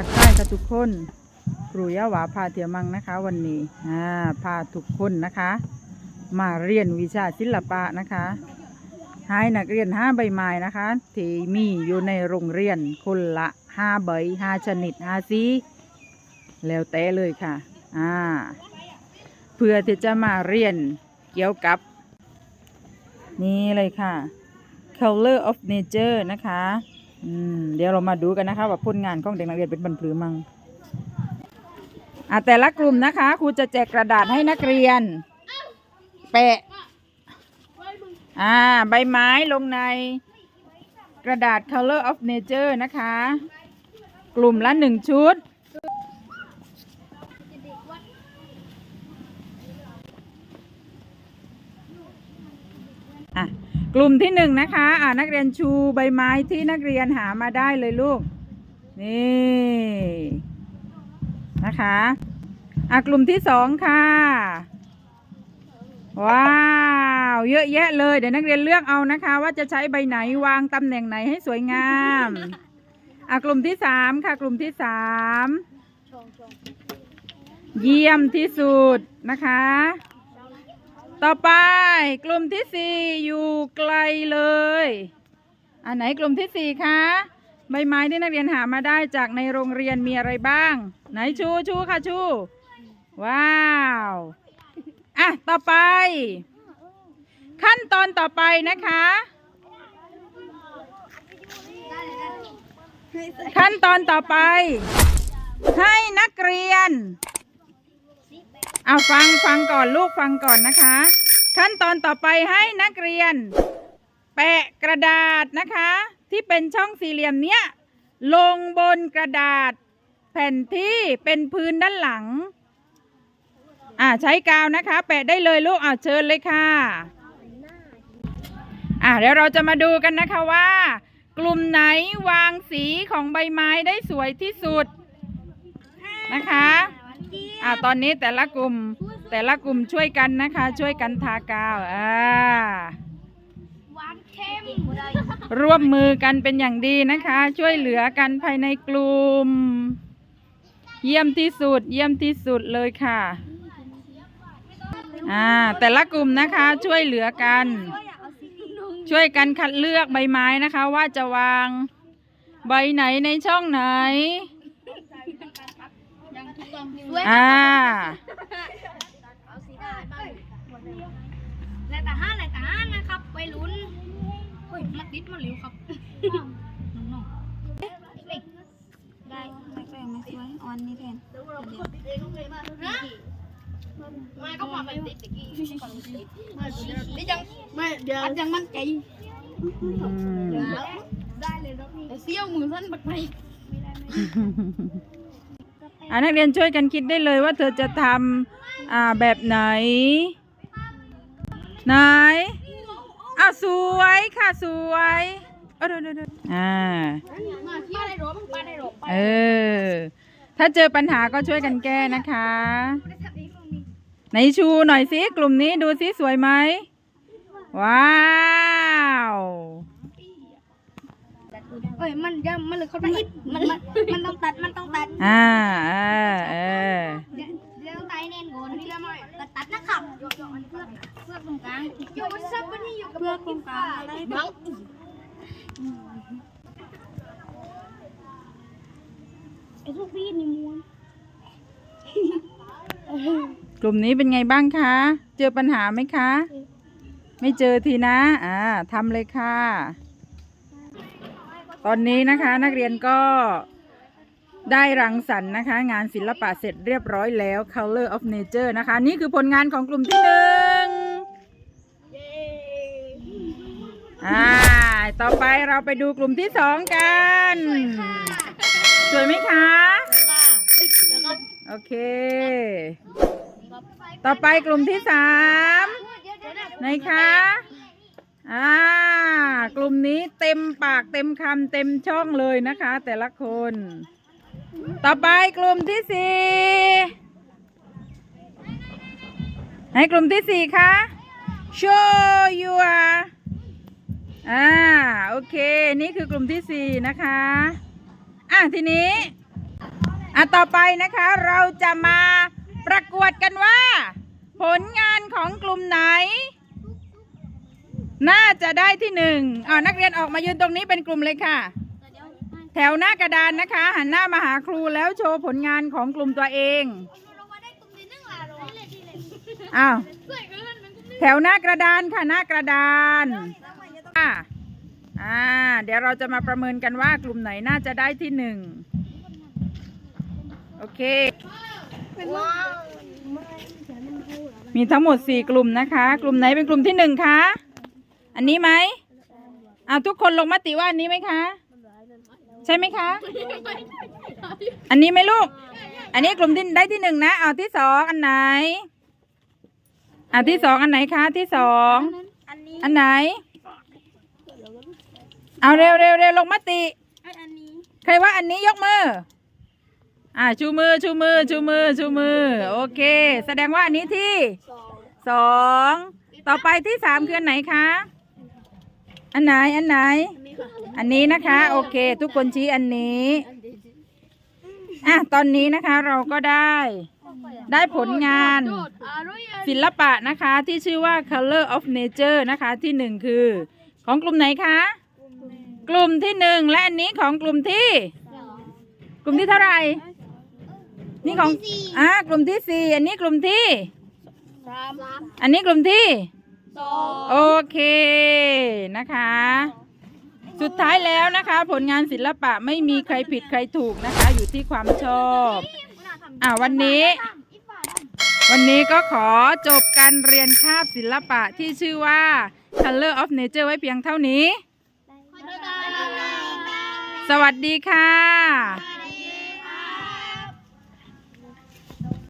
ทักทายกับทุกคนครูยะหวาพาเทียมังนะคะ วันนี้อ่าพาทุกคนนะคะ มาเรียนวิชาศิลปะนะคะให้นักเรียนห้าใบไม้นะคะที่มีอยู่ในโรงเรียนคนละห้าใบห้าชนิดห้าสีแล้วแต่เลยค่ะอ่าเพื่อที่จะมาเรียนเกี่ยวกับ นี่เลยค่ะ color of nature นะคะ อืมเดี๋ยวเรามาดูกันนะคะ ว่าผลงานของเด็กนักเรียนเป็นบรรพลือมังอะแต่ละกลุ่มนะคะครูจะแจกกระดาษให้นักเรียน แปะอ่าใบไม้ลงในกระดาษ color of nature นะคะ กลุ่มละหนึ่งชุด กลุ่มที่หนึ่งนะคะอ่านักเรียนชูใบไม้ที่นักเรียนหามาได้เลยลูก นี่นะคะอะกลุ่มที่สองค่ะ ว้าว เยอะแยะเลย เดี๋ยวนักเรียนเลือกเอานะคะ ว่าจะใช้ใบไหนวางตำแหน่งไหนให้สวยงามอะกลุ่มที่สามค่ะ กลุ่มที่สามเยี่ยมที่สุดนะคะ ต่อไปกลุ่มที่สี่อยู่ไกลเลย อันไหนกลุ่มที่สี่คะใบไม้ที่นักเรียนหามาได้จากในโรงเรียนมีอะไรบ้าง ไหนชูชูค่ะชู ว้าวอะต่อไป ขั้นตอนต่อไปนะคะ ขั้นตอนต่อไป ให้นักเรียน เอาฟังฟังก่อนลูกฟังก่อนนะคะ ขั้นตอนต่อไปให้นักเรียน แปะกระดาษนะคะ ที่เป็นช่องสี่เหลี่ยมเนี้ยลงบนกระดาษ แผ่นที่เป็นพื้นด้านหลัง อ่าใช้กาวนะคะ แปะได้เลยลูกเอาเชิญเลยค่ะอ่าเดี๋ยวเราจะมาดูกันนะคะว่า กลุ่มไหนวางสีของใบไม้ได้สวยที่สุดนะคะ อ่าตอนนี้แต่ละกลุ่มแต่ละกลุ่มช่วยกันนะคะ ช่วยกันทากาวอ่าหวานเค็มร่วมมือกันเป็นอย่างดีนะคะ ช่วยเหลือกันภายในกลุ่ม เยี่ยมที่สุด เยี่ยมที่สุดเลยค่ะอ่าแต่ละกลุ่มนะคะช่วยเหลือกัน ช่วยกันคัดเลือกใบไม้นะคะ ว่าจะวางใบไหนในช่องไหน ยังถูกต้องด้วยอ่าเอาสีได้บ้างและแต่ห้าและแต่ห้านะครับไปลุ้นเฮ้ยมาติดมาเหลวครับน้องๆได้ไม่แปลงไม่สวยออนนี่แทนมาก็มาเป็นติดตะกี้นี่ยังไม่เดี๋ยวยังมั่นใจอืมได้เลยรอบนี้เซี่ยวมือสั้นบักไปอ่า นักเรียนช่วยกันคิดได้เลยว่าเธอจะทำแบบไหน ไหนอะสวยค่ะสวยเออเดี๋ยวเดี๋ยวเดี๋ยวอ่าเออ ถ้าเจอปัญหาก็ช่วยกันแก้นะคะ ไหนชูหน่อยสิกลุ่มนี้ดูสิสวยไหมว้าว เอ้ยมันยังมันเหลือเขาไปอีกมันมันมันต้องตัดมันต้องตัดอ่าเออเออเดี๋ยวเดี๋ยวต้องตัดให้แน่นก่อนนี่ละไม่ตัดตัดนะครับเพื่อเพื่อตรงกลางอยู่กับซับวันนี้อยู่กับเพื่อตรงกลางอะไรบ้างไอ้ทุกพี่นี่ม้วนกลุ่มนี้เป็นไงบ้างคะ เจอปัญหาไหมคะ ไม่เจอทีนะ อ่าทำเลยค่ะ ตอนนี้นะคะนักเรียนก็ได้รังสรรค์นะคะ งานศิลปะเสร็จเรียบร้อยแล้ว Color of Nature นะคะ นี่คือผลงานของกลุ่มที่หนึ่งอ่าต่อไปเราไปดูกลุ่มที่สองกันสวยไหมคะแล้วก็โอเค ต่อไปกลุ่มที่สามไหนคะ อ่ากลุ่มนี้เต็มปากเต็มคำเต็มช่องเลยนะคะ แต่ละคน ต่อไปกลุ่มที่สี่ไหนกลุ่มที่สี่คะ show your อ่าโอเค นี่คือกลุ่มที่สี่นะคะ อะทีนี้อะต่อไปนะคะเราจะมาประกวดกันว่า ผลงานของกลุ่มไหน น่าจะได้ที่หนึ่งอ่านักเรียนออกมายืนตรงนี้เป็นกลุ่มเลยค่ะ แถวหน้ากระดานนะคะ หันหน้ามาหาครูแล้วโชว์ผลงานของกลุ่มตัวเองอ้าวแถวหน้ากระดานค่ะหน้ากระดานอ่าอ่า เดี๋ยวเราจะมาประเมินกันว่ากลุ่มไหนน่าจะได้ที่หนึ่งโอเค มีทั้งหมดสี่กลุ่มนะคะ กลุ่มไหนเป็นกลุ่มที่หนึ่งคะ อันนี้ไหมอ่าทุกคนลงมติว่าอันนี้ไหมคะ ใช่ไหมคะ อันนี้ไหมลูก อันนี้กลุ่มที่ได้ที่หนึ่งนะเอาที่สองอันไหนอ่าที่สองอันไหนคะที่สองอันไหน เอาเร็วเร็วเร็วลงมติใครว่าอันนี้ยกมืออ่าชูมือชูมือชูมือชูมือ โอเค แสดงว่าอันนี้ที่สองต่อไปที่สามคืออันไหนคะ อันไหนอันไหน อันนี้นะคะ โอเค ทุกคนชี้อันนี้อะตอนนี้นะคะเราก็ได้ ได้ผลงานศิลปะนะคะที่ชื่อว่า Color of Nature นะคะที่หนึ่งคือ ของกลุ่มไหนคะ กลุ่มที่หนึ่งและอันนี้ของกลุ่มที่ กลุ่มที่เท่าไหร่ นี่ของอ่ากลุ่มที่สี่อันนี้กลุ่มที่อันนี้กลุ่มที่ โอเคนะคะ สุดท้ายแล้วนะคะ ผลงานศิลปะไม่มีใครผิดใครถูกนะคะ อยู่ที่ความชอบ อ่าวันนี้ วันนี้ก็ขอจบการเรียนคาบศิลปะที่ชื่อว่า Color of Nature ไว้เพียงเท่านี้ สวัสดีค่ะส